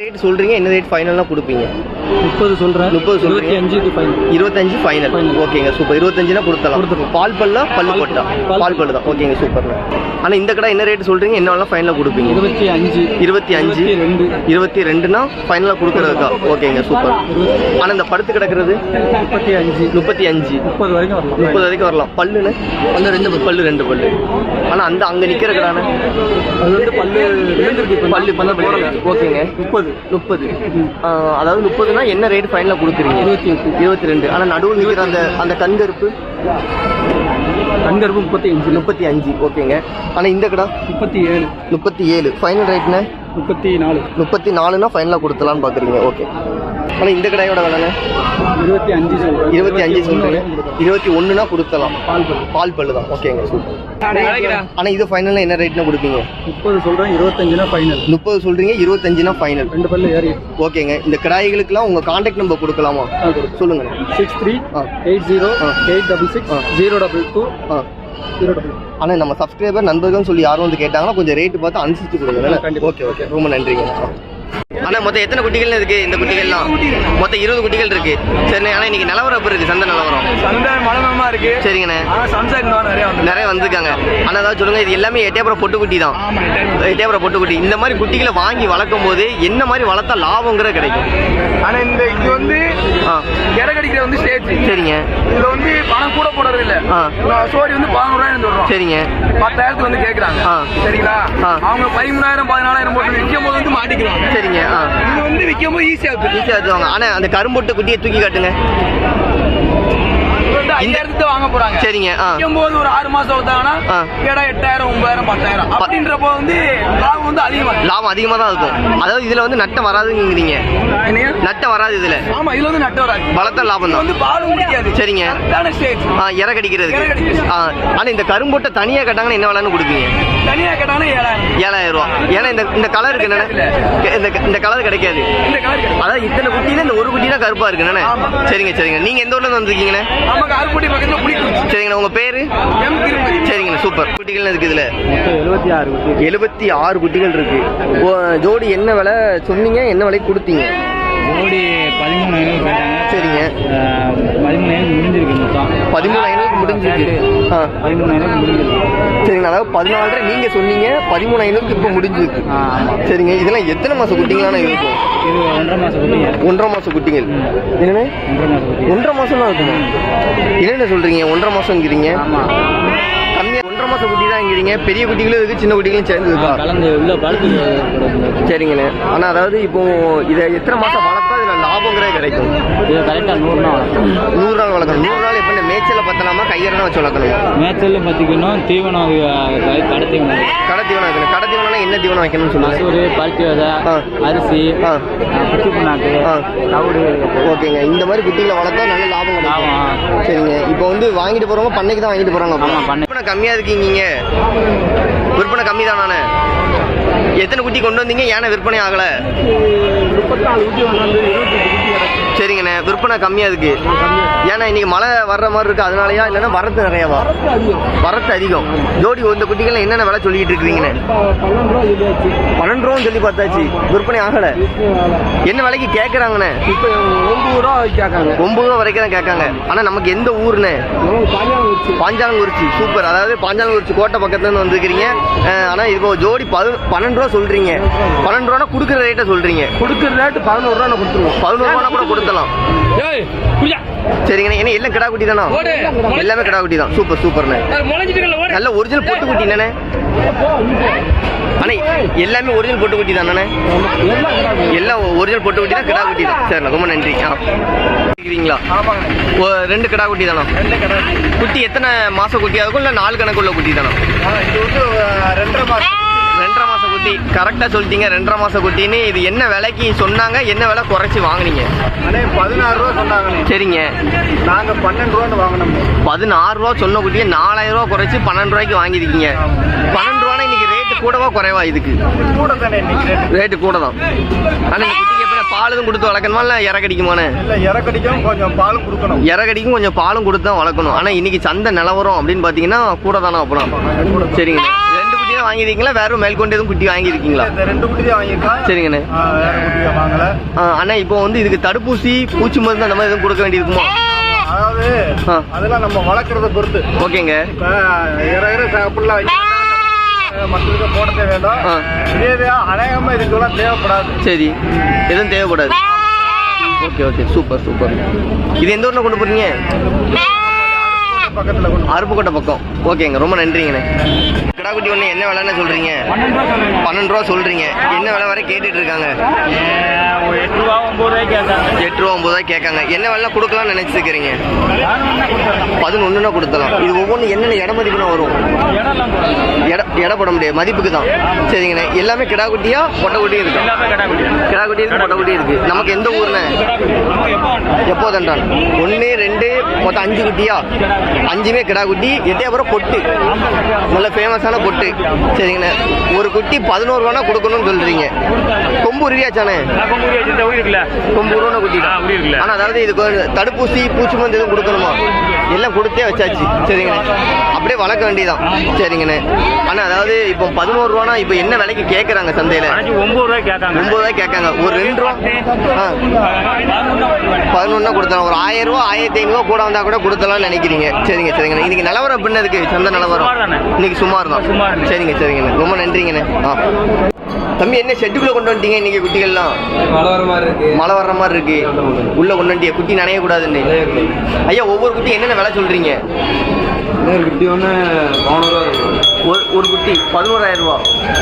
Rate சொல்றீங்க என்ன rate ஃபைனலாக கொடுப்பீங்க? முப்பது சொல்கிறேன் முப்பது. இருபத்தி அஞ்சு ஃபைனல் இருபத்தஞ்சு ஃபைனல். ஓகேங்க சூப்பர். இருபத்தஞ்சுனா கொடுத்தலாம் கொடுத்துருவோம். பால் பல்லா பல்லு போட்டா பால் பால் பல்லு தான். ஓகேங்க சூப்பர். ஆனால் இந்த கடை என்ன ரேட் சொல்றீங்க? என்ன வேணாலும் ஃபைனலாக கொடுப்பீங்க. இருபத்தி அஞ்சு. இருபத்தி அஞ்சு. இருபத்தி ரெண்டு. இருபத்தி ரெண்டுனா ஃபைனலாக கொடுக்குறதுக்கா? ஓகேங்க சூப்பர். ஆனால் இந்த படுத்து கிடக்கிறது? முப்பத்தி அஞ்சு. முப்பத்தி அஞ்சு. முப்பது வரைக்கும் வரலாம். முப்பது வரைக்கும் வரலாம். பல்லுன்னு? பல்லு ரெண்டு பல்லு. ரெண்டு பல்லு. ஆனால் அந்த அங்கே நிற்கிற கடானே? அது வந்து பல்லு பல்லு பல்லு ஓகேங்க. முப்பது. முப்பது. அதாவது முப்பதுனா என்ன ரேட் ஃபைனலாக கொடுக்குறீங்க? இருபத்தி ரெண்டு. ஆனால் நடுவில் நிற்கிற அந்த அந்த கண்கருப்பு? கண்கருப்பு முப்பத்தி அஞ்சு. முப்பத்தி அஞ்சு. ஓகேங்க. ஆனால் இந்த கடை? முப்பத்தி ஏழு. முப்பத்தி ஏழு. ஃபைனல் ரேட்னா முப்பத்தி நாலு. முப்பத்தி நாலுனா ஃபைனலாக கொடுத்தலான்னு பார்க்குறீங்க ஓகே. ஆனால் இந்த கடையோட விலைங்க இருபத்தி அஞ்சு இருபத்தி அஞ்சு சொல்கிறீங்க இருபத்தி ஒன்றுனா கொடுத்தலாம் பால் பல்லு. பால் பல்லு தான். ஓகேங்க ஆனால் இது ஃபைனலாக என்ன ரேட்னு கொடுப்பீங்க? முப்பது சொல்கிறேன் இருபத்தஞ்சுனா ஃபைனல் முப்பது சொல்கிறீங்க இருபத்தஞ்சுனா ஃபைனல் ரெண்டு பல்லு ஏறி. ஓகேங்க இந்த கிடாய்களுக்கெல்லாம் உங்கள் காண்டாக்ட் நம்பர் கொடுக்கலாமா? சொல்லுங்கள் சிக்ஸ் த்ரீ ஆ. எயிட் ஜீரோ ஆ. Eight double six. Zero double two ஆ. ஜீரோ டபுள் ஆனால் நம்ம சப்ஸ்கிரைபர் நண்பர்கள்னு சொல்லி யாரும் வந்து கேட்டாங்கன்னா கொஞ்சம் ரேட்டு பார்த்து அனுசரிச்சு கொடுங்க கண்டிப்பா. ஓகே ஓகே ரொம்ப நன்றிங்க அண்ணா மொத்தம் எத்தனை குட்டிகள் இருக்கு இந்த குட்டிகள்லாம்? மொத்தம் இருபது குட்டிகள் இருக்கு. சரிண்ணே ஆனால் இன்னைக்கு நிலவரம் எப்படி இருக்கு? சந்தை நிலவரம். சந்தை மலமமா இருக்கு. சரிங்கண்ணே. நிறைய வந்து நிறைய வந்திருக்காங்க. ஆனால் ஏதாவது சொல்லுங்க இது எல்லாமே எட்டயபுரம் பொட்டு குட்டி தான். எட்டயபுரம் பொட்டு குட்டி. இந்த மாதிரி குட்டிகளை வாங்கி வளர்க்கும் போது என்ன மாதிரி வளர்த்தா லாபங்கிற கிடைக்கும்? ஆனா இந்த இது வந்து ஆ. இறை கடிக்கிற வந்து ஸ்டேஜ் சரிங்க. இதுல வந்து பணம் கூட போடுறது இல்ல. சோடி வந்து பதினோரு ரூபாய் சொல்றோம் சரிங்க. பத்தாயிரத்துக்கு வந்து கேக்குறாங்க. சரிங்களா. அவங்க பதிமூணாயிரம் பதினாலாயிரம் போட்டு விற்கும் போது வந்து மாட்டிக்கிறாங்க. சரிங்க. இது வந்து விற்கும் போது ஈஸியா எடுத்துவாங்க ஆனால் அந்த கரும்பொட்டு குட்டியை தூக்கி காட்டுங்க. தான் வாங்க போறாங்க. சரிங்க போது ஒரு ஆறு மாசம் வந்தாங்கன்னா ஆ. கேடா எட்டாயிரம் ஒன்பதாயிரம் பத்தாயிரம். அப்படின்றப்போ வந்து லாபம் வந்து அதிகமா. லாபம் தான் இருக்கும். அதாவது இதில் வந்து நட்டம் வராதுங்கிறீங்க? நட்டம் வராது இதில். ஆமா இதுல வந்து வராது. லாபம் தான். வந்து பாலும் சரிங்க. இற கடிக்கிறது. ஆ ஆனால் இந்த கரும்பொட்டை தனியாக கட்டாங்கன்னா என்ன விலைன்னு கொடுப்பீங்க? தனியா கேட்டாங்கன்னா ஏழாயிரம். ஏழாயிரம் ரூபா. ஏன்னா இந்த இந்த கலருக்கு என்னென்ன? இந்த இந்த கலர் கிடைக்காது. கலர் அதாவது இத்தனை குட்டியில இந்த ஒரு குட்டி தான் கருப்பா இருக்கு. சரிங்க சரிங்க. நீங்க எந்த ஊர்ல இருந்து வந்திருக்கீங்கண்ணே? அருக்குட்டி பக்கத்துல புளிக்குறிச்சி சரிங்கண்ணா உங்க பேரு? எம் திருப்பதி சரிங்கண்ணா சூப்பர். குட்டிகள் இருக்கு இதுல? எழுபத்தி ஆறு எழுபத்தி ஆறு குட்டிகள் இருக்கு. ஓ, ஜோடி என்ன விலை சொன்னீங்க? என்ன விலைக்கு கொடுத்தீங்க? ஜோடி பதிமூணு ஐநூறு கேட்டாங்க சரிங்க. பதிமூணு ஐநூறு முடிஞ்சிருக்கு மொத்தம். பதிமூணு ஐநூறுக்கு முடிஞ்சிருக்கு. ஆ. பதிமூணு ஐநூறு முடிஞ்சிருக்கு. சரிங்கண்ணா அதாவது பதினாலரை நீங்க சொன்னீங்க பதிமூணு ஐநூறுக்கு இப்போ முடிஞ்சிருக்கு. சரிங்க இதெல்லாம் எத்தனை மாச குட்டிங்களான இருக்கும்? இது ஒன்றரை மாசம் குட்டிங்க. ஒன்றரை மாச குட்டிகள் என்னண்ணே? ஒன்றரை மாசம் குட்டி ஒன்றரை மாசம் தான் இருக்குமா என்னென்ன சொல்றீங்க? ஒன்றரை மாசம்ங்கிறீங்க ஆமா. ஒன்றரை மாசம் குட்டி தான்ங்கிறீங்க பெரிய குட்டிகளும் இருக்கு சின்ன குட்டிகளும் சேர்ந்து இருக்கா? கலந்து உள்ள படுத்து சரிங்கண்ணே. ஆனா அதாவது இப்போ இதை எத்தனை மாசம் வளர்த்தா இதுல லாபங்கிறதே கிடைக்கும். இது கரெக்டாக நூறு நாள் நூறு நாள் வளர்க்கணும். நூறு நாள் எப்படி மேய்ச்சல பத்தலாமா கையறதான் வச்சு வளர்க்கணுமா. மேய்ச்சல் பார்த்திக்கணும் தீவனம் கடை தீவனம். கடை தீவனம் வைக்கணும். கடை தீவனம்னா என்ன தீவனம் வைக்கணும்னு சொல்லுங்க. மசூரு பருத்தி விதை. அரிசி. குச்சி புண்ணாக்கு. தவிடு. ஓகேங்க. இந்த மாதிரி குட்டிகளை வளர்த்தா நல்ல லாபம் கிடைக்கும். சரிங்க. இப்போ வந்து வாங்கிட்டு போறவங்க பண்ணைக்கு தான் வாங்கிட்டு போறாங்க ஆமா, பண்ணை. விற்பனை கம்மியா இருக்கீங்க. விற்பனை கம்மி தானே எத்தனை குட்டி கொண்டு வந்தீங்க? ஏன்னா விற்பனை ஆகலை. முப்பத்தாலு குட்டி வந்து சரிங்கண்ணே விற்பனை கம்மியா இருக்கு ஏன்னா இன்னைக்கு மழை வர்ற மாதிரி இருக்கு அதனாலயா? இல்லைன்னா வரத்து நிறையவா? வரத்து அதிகம். ஜோடி இந்த குட்டிகள் என்னென்ன விலை சொல்லிட்டு இருக்கிறீங்கண்ணே பன்னெண்டு ரூபா சொல்லி பார்த்தாச்சு. விற்பனை ஆகல. என்ன விலைக்கு கேட்குறாங்கண்ணே இப்போ ஒன்பது ரூபா கேட்காங்க ஒன்பது ரூபா வரைக்கும் தான் கேட்காங்க. ஆனா நமக்கு எந்த ஊருண்ணே பாஞ்சாலங்குறிச்சி. சூப்பர். அதாவது பாஞ்சாலங்குறிச்சி கோட்டை பக்கத்துல இருந்து வந்துருக்கிறீங்க. அஹ், ஆனா இப்போ ஜோடி பது பன்னெண்டு ரூபா சொல்றீங்க. பன்னெண்டு ரூபா கொடுக்குற ரேட்டை சொல்றீங்க. கொடுக்குற ரேட்டு பதினோரு ரூபா கொடுத்துருவோம். பதினோரு ரூபா கூட கொடுத்தலாம் சரிங்கண்ணே என்ன எல்லாம் கிடா குட்டி தானா? எல்லாமே கிடா குட்டி தான். சூப்பர் சூப்பர்ண்ணே நல்ல ஒரிஜினல் பொட்டு குட்டி தானே? அண்ணே எல்லாமே ஒரிஜினல் பொட்டு குட்டி தானே எல்லாம் ஒரிஜினல் பொட்டு குட்டி தான் கிடா குட்டி தான். சரிண்ணா ரொம்ப நன்றி. இருக்கிறீங்களா ரெண்டு கிடா குட்டி தானா? ரெண்டு கடை குட்டி. எத்தனை மாசம் குட்டியா இருக்கும் இல்லை நாலு கணக்குள்ள குட்டி தானா? இது வந்து ரெண்டரை மாசம். ரெண்டரை மாசம் குட்டி. கரெக்டாக சொல்லிட்டீங்க ரெண்டரை மாசம் குட்டின்னு. இது என்ன விலைக்கு சொன்னாங்க என்ன விலை குறைச்சி வாங்குனீங்க? அண்ணே பதினாறு ரூபா சொன்னாங்கண்ணே. சரிங்க. நாங்க பன்னெண்டு ரூபான்னு வாங்கினோம். பதினாறு ரூபா சொன்ன குட்டியை நாலாயிரம் ரூபா குறைச்சி பன்னெண்டு ரூபாய்க்கு வாங்கியிருக்கீங்க. பன்னெண்டு ரூபானா இன்னைக்கு ரேட்டு கூடவா குறைவா இதுக்கு? கூட தானே ரேட்டு கூட தான் ஆனால் இந்த குட்டிக்கு எப்படி பால் எதுவும் கொடுத்து வளர்க்கணுமா இல்லை இறக்கடிக்குமானே இல்லை இறக்கடிக்கும் கொஞ்சம் பால் கொடுக்கணும். இறக்கடிக்கும் கொஞ்சம் பாலும் கொடுத்து தான் வளர்க்கணும். ஆனால் இன்னைக்கு சந்தை நிலவரம் அப்படின்னு பார்த்தீங்கன்னா கூட தானே அப்புறம் சரிங்க ரெண்டு குட்டி தான் வாங்கியிருக்கீங்களா வேற மேல்கொண்டு எதுவும் குட்டி வாங்கியிருக்கீங்களா? இந்த ரெண்டு குட்டி தான் வாங்கியிருக்கோம் சரிங்கண்ணே குட்டியை வாங்கல. அண்ணா இப்போ வந்து இதுக்கு தடுப்பூசி பூச்சி மருந்து அந்த மாதிரி எதுவும் கொடுக்க வேண்டியிருக்குமா? அதாவது. அதெல்லாம் நம்ம வளர்க்குறத பொறுத்து. ஓகேங்க. இப்போ இற இற சாப்பிடலாம் மக்களுக்கு வேண்டாம். ஆ. இதே அநேகமாக இதுக்கெல்லாம் தேவைப்படாது. சரி. எதுவும் தேவைப்படாது. Okay okay. Super super. இது எந்த ஊரில் கொண்டு போறீங்க? பக்கத்தில் அருப்புக்கோட்டை பக்கம். ஓகேங்க ரொம்ப நன்றிங்கண்ணே. கிடாக்குட்டி ஒன்று என்ன விலைன்னு சொல்கிறீங்க பன்னெண்டு ரூபா சொல்கிறீங்க என்ன விலை வரை கேட்டுட்டு இருக்காங்க? எட்டு ரூபா ஒம்பது ரூபாய்க்கு கேட்காங்க. என்ன விலை கொடுக்கலாம்னு நினச்சிருக்கிறீங்க? பதினொன்றுனா கொடுத்தலாம் இது ஒவ்வொன்றும் என்னென்ன இட மதிப்புனா வரும்? எடை போட முடியாது. மதிப்புக்கு தான். சரிங்கண்ணே. எல்லாமே கிடாக்குட்டியா பொட்டைக்குட்டியும் இருக்கு? கிடாக்குட்டி இருக்கு பொட்டைக்குட்டி இருக்கு. நமக்கு எந்த ஊர்ண்ணே? எப்போ தண்டான் ஒன்று ரெண்டு மொத்தம் அஞ்சு குட்டியா? அஞ்சுமே கிடா குட்டி எட்டயபுரம் பொட்டு. நல்ல ஃபேமஸான பொட்டு. சரிங்கண்ணே. ஒரு குட்டி பதினோரு ரூபானா கொடுக்கணும்னு சொல்றீங்க. கொம்பு உருவியாச்சானே கொம்பு உருவான குட்டி ஆனால் அதாவது இதுக்கு தடுப்பூசி பூச்சி மருந்து எதுவும் கொடுக்கணுமா? எல்லாம் கொடுத்தே வச்சாச்சு. சரிங்கண்ணே. அப்படியே வளர்க்க வேண்டியதான் சரிங்கண்ணே. ஆனால் அதாவது இப்போ பதினோரு ரூபானா இப்போ என்ன விலைக்கு கேட்குறாங்க சந்தையில்? ஒன்பது ரூபாய் கேட்காங்க. ஒன்பது ரூபாய் கேட்காங்க ஒரு ரெண்டு ரூபா ஆ. பதினொன்னா கொடுத்தலாம். ஒரு ஆயிரம் ரூபா ஆயிரத்தி ஐநூறுவா கூட வந்தால் கூட கொடுத்தலாம்னு நினைக்கிறீங்க. சரி. சரிங்க சரிங்க இன்னைக்கு நிலவரம் அப்படின்னு இருக்கு சந்தை நிலவரம்? இன்னைக்கு சுமார் தான் சுமார். சரிங்க சரிங்கண்ணே. ரொம்ப நன்றிங்கண்ணே. ஆ. தம்பி என்ன ஷெட்டுக்குள்ள கொண்டு வந்துட்டீங்க இன்னைக்கு குட்டிகள்லாம்? மழை வர மாதிரி இருக்கு. மழை வர்ற மாதிரி இருக்கு. உள்ள கொண்டு வந்துட்டிய? குட்டி நனைய கூடாதுன்னு ஐயா ஒவ்வொரு குட்டி என்னென்ன விலை சொல்றீங்க? இன்னொரு குட்டி ஒன்று பதினோரு ரூபா இருக்கும் ஒரு ஒரு குட்டி பதினோராயிரம் ரூபா.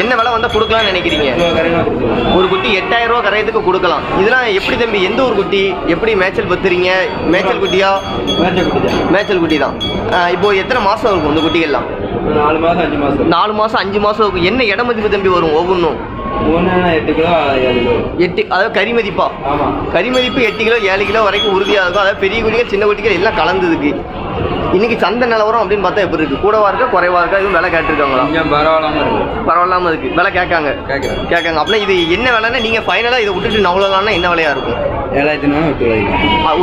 என்ன விலை வந்தா கொடுக்கலாம்னு நினைக்கிறீங்க? ஒரு குட்டி எட்டாயிரம் ரூபா கரையத்துக்கு கொடுக்கலாம். இதெல்லாம் எப்படி தம்பி எந்த ஒரு குட்டி? எப்படி மேய்ச்சல் பத்துறீங்க? மேய்ச்சல் குட்டியா? மேய்ச்சல் குட்டி தான். இப்போ எத்தனை மாசம் இருக்கும் இந்த குட்டிகள்லாம்? நாலு மாதம் அஞ்சு மாதம் நாலு மாசம் அஞ்சு மாசம் இருக்கும். என்ன இட மதிப்பு தம்பி வரும் ஒவ்வொன்றும்? எட்டு கிலோ அதாவது கறி மதிப்பா? ஆமாம் கறி மதிப்பு எட்டு கிலோ ஏழு கிலோ வரைக்கும் உறுதியாக இருக்கும். அதாவது பெரிய குட்டிகள் சின்ன குட்டிகள் எல்லாம் கலந்துருக்கு இன்னைக்கு சந்தை நிலவரம் அப்படின்னு பார்த்தா எப்படி இருக்கு? கூடவா இருக்கா குறைவா இருக்கா? இதுவும் விலை கேட்டிருக்காங்களா? கொஞ்சம் பரவாயில்லாம இருக்கு. பரவாயில்லாம இருக்கு. விலை கேட்காங்க. கேட்காங்க. அப்படின்னா இது என்ன விலைன்னா நீங்க ஃபைனலா இதை விட்டுட்டு நவலலாம்னா என்ன விலையா இருக்கும்? ஏழாயிரத்தி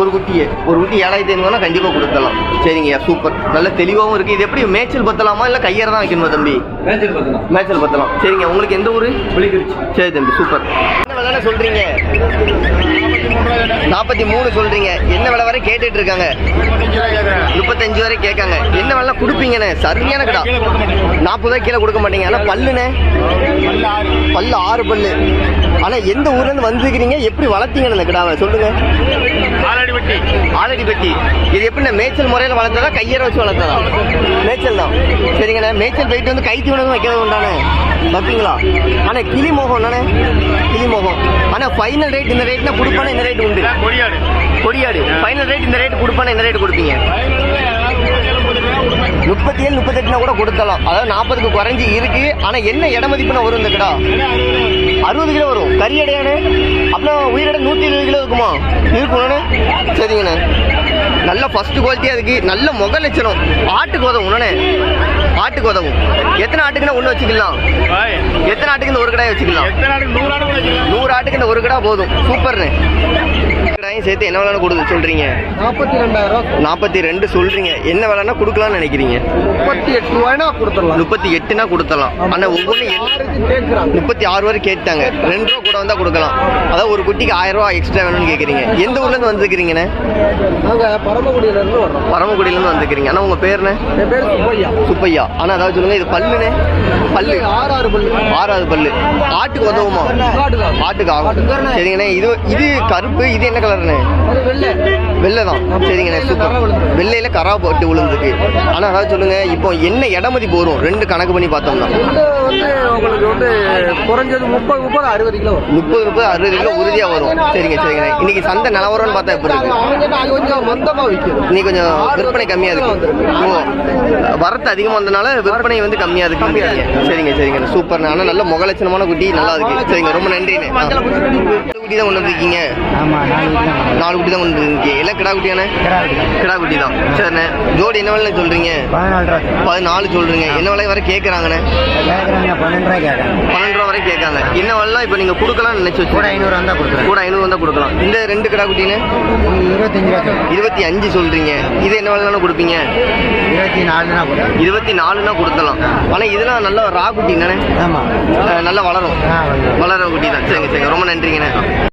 ஒரு குட்டியே. ஒரு குட்டி ஏழாயிரத்தி ஐநூறுனா கண்டிப்பாக கொடுத்துடலாம். சரிங்கய்யா சூப்பர் நல்ல தெளிவாகவும் இருக்குது இது எப்படி மேய்ச்சல் பத்தலாமா இல்லை கையற தான் வைக்கணுமா தம்பி? மேய்ச்சல் பத்தலாம். சரிங்க உங்களுக்கு எந்த ஊர்? புளிக்குறிச்சி சரி தம்பி சூப்பர் என்ன விலைன்னு சொல்கிறீங்க நாற்பத்தி மூணு சொல்கிறீங்க என்ன விலை வரை கேட்டுட்டு இருக்காங்க? முப்பத்தஞ்சு வரை கேட்காங்க. என்ன விலை கொடுப்பீங்கண்ணே. சரியான கடா. நாற்பது கீழே கொடுக்க மாட்டீங்க. ஆனால் பல்லுண்ணே. பல்லு ஆறு பல்லு. ஆனால் எந்த ஊர்லேருந்து வந்துருக்கிறீங்க? எப்படி வளர்த்தீங்கன்னு அந்த கிடாவை சொல்லுங்கள் ஆலடி பெட்டி. இது எப்படி மேய்ச்சல் முறையில் வளர்த்ததா கையற வச்சு வளர்த்ததா? மேய்ச்சல் தான். சரிங்கண்ணே மேய்ச்சல் போயிட்டு வந்து கை தீவனம் வைக்கிறது உண்டானே? வைப்பீங்களா? ஆனால் கிளி மோகம் தானே கிளி மோகம். ஆனால் ஃபைனல் ரேட் இந்த ரேட்னா கொடுப்பானே இந்த ரேட் உண்டு. கொடியாடு ஃபைனல் ரேட் இந்த ரேட் கொடுப்பானே இந்த ரேட் கொடுப்பீங்க. முப்பத்தி ஏழு முப்பத்தெட்டுனா கூட கொடுத்தலாம் அதாவது நாற்பதுக்கு குறைஞ்சி இருக்கு. ஆனால் என்ன இட மதிப்புனா வரும் இந்த கடா? அறுபது கிலோ வரும். கறி அடையானே அப்புறம் உயிரிட நூற்றி இருபது கிலோ இருக்குமா? இருக்கும்ண்ணே சரிங்கண்ணே நல்ல ஃபர்ஸ்ட் குவாலிட்டியாக இருக்கு. நல்ல முக லட்சணம். ஆட்டுக்கு உதவும் உடனே ஆட்டுக்கு உதவும். எத்தனை ஆட்டுக்குன்னா ஒன்று வச்சுக்கலாம். எத்தனை ஆட்டுக்கு இந்த ஒரு கடாயை வச்சுக்கலாம். நூறு ஆட்டுக்கு இந்த ஒரு கடா போதும். சூப்பர்ண்ணே கடாயும் சேர்த்து என்ன விலைன்னு கொடுத்து சொல்றீங்க? நாற்பத்தி ரெண்டாயிரம் நாற்பத்தி ரெண்டு சொல்றீங்க. என்ன விலைன்னா கொடுக்கலாம்னு நினைக்கிறீங்க? முப்பத்தி எட்டு ரூபாய்னா கொடுத்துடலாம். முப்பத்தி எட்டுனா கொடுத்தலாம் ஆனால் ஒவ்வொன்றும் முப்பத்தி ஆறு வரை கேட்டாங்க. ரெண்டு ரூபா கூட வந்தா கொடுக்கலாம். அதாவது ஒரு குட்டிக்கு ஆயிரம் ரூபா எக்ஸ்ட்ரா வேணும்னு கேட்குறீங்க எந்த ஊர்ல இருந்து வந்துருக்கிறீங்கண்ணே? நாங்கள் பரமக்குடியில இருந்து வர்றோம். பரமக்குடியில இருந்து வந்துருக்கிறீங்க. ஆனால் உங்க பேருண்ணே? என் பேர் சுப்பையா. சுப்பையா. ஆனால் அதாவது சொல்லுங்க இது பல்லுண்ணே? பல்லு. ஆறு ஆறு பல்லு. ஆறாவது பல்லு. ஆட்டுக்கு உதவுமா. ஆட்டுக்கு ஆகும். சரிங்கண்ணே இது இது கருப்பு இது என்ன கலர்ண்ணே வெள்ளை. தான் சரிங்கண்ணே சூப்பர் வெள்ளையில கரா போட்டு விழுந்துருக்கு. ஆனால் அதாவது சொல்லுங்க இப்போ என்ன இட மதிப்பு வரும்? ரெண்டு கணக்கு பண்ணி பார்த்தோம்னா. வந்து உங்களுக்கு வந்து குறைஞ்சது முப்பது முப்பது அறுபது கிலோ முப்பது முப்பது அறுபது கிலோ உறுதியாக வரும். சரிங்க சரிங்கண்ணே இன்னைக்கு சந்தை நிலவரம்னு பார்த்தா எப்படி இருக்கு? கொஞ்சம் மந்தமாக விற்கும். நீ கொஞ்சம் விற்பனை கம்மியா இருக்கு. ஓ வரத்து அதிகமா வந்தனால விற்பனை வந்து கம்மியா இருக்கு. சரிங்க சரிங்க. சூப்பர் ஆனா நல்ல முகலட்சணமான குட்டி நல்லா இருக்கு. சரிங்க ரொம்ப நன்றிண்ணே. குட்டி தான் கொண்டு வந்திருக்கீங்க? ஆமா நாலு குட்டி தான் கொண்டு வந்திருக்கீங்க. எல்லாம் கிடா குட்டியாண்ணே? கிடா குட்டி. தான். சரிண்ணே. ஜோடி என்ன விலை சொல்றீங்க? பதினாலு பதினாலு சொல்றீங்க. என்ன விலை வரை கேட்குறாங்கண்ணே பன்னெண்டு ரூபா வரை கேட்காங்க என்ன விலைலாம் இப்போ நீங்கள் கொடுக்கலாம்னு நினச்சி வச்சு கூட ஐநூறு வந்தா கொடுக்குறேன் கூட ஐநூறு வந்தால் கொடுக்கலாம். இந்த ரெண்டு கிடா குட்டின்னு? இருபத்தஞ்சு ரூபா. இருபத்தி அஞ்சு சொல்றீங்க. இது என்ன விலைலாம் கொடுப்பீங்க? இருபத்தி நாலு தான் கொடுக்குறேன் இருபத்தி நாலுனா கொடுத்தலாம் ஆனால் இதெல்லாம் நல்ல ரா குட்டி தானே? ஆமா. நல்லா வளரும். வளர குட்டி தான். சரிங்க சரிங்க. ரொம்ப நன்றிங்கண்ணே.